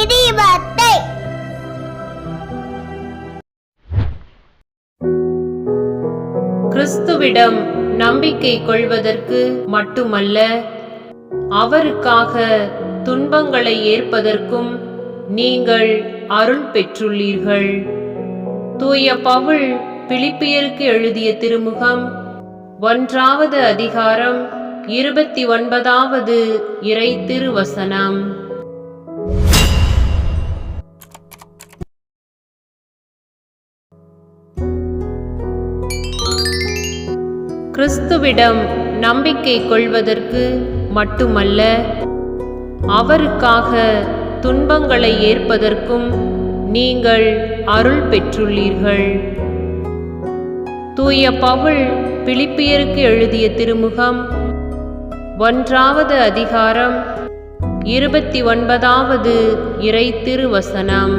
இடிபத்தை கிறிஸ்துவிடம் நம்பிக்கை கொள்வதற்கு மட்டுமல்ல அவருக்காக துன்பங்களை ஏற்பதற்கும் நீங்கள் அருள் பெற்றுள்ளீர்கள். தூய பவுல் பிலிப்பியருக்கு எழுதிய திருமுகம் ஒன்றாவது அதிகாரம் இருபத்தி ஒன்பதாவது இறை திருவசனம். கிறிஸ்துவிடம் நம்பிக்கை கொள்வதற்கு மட்டுமல்ல அவருக்காக துன்பங்களை ஏற்பதற்கும் நீங்கள் அருள் பெற்றுள்ளீர்கள். தூய பவுல் பிலிப்பியருக்கு எழுதிய திருமுகம் ஒன்றாவது அதிகாரம் இருபத்தி ஒன்பதாவது இறை திருவசனம்.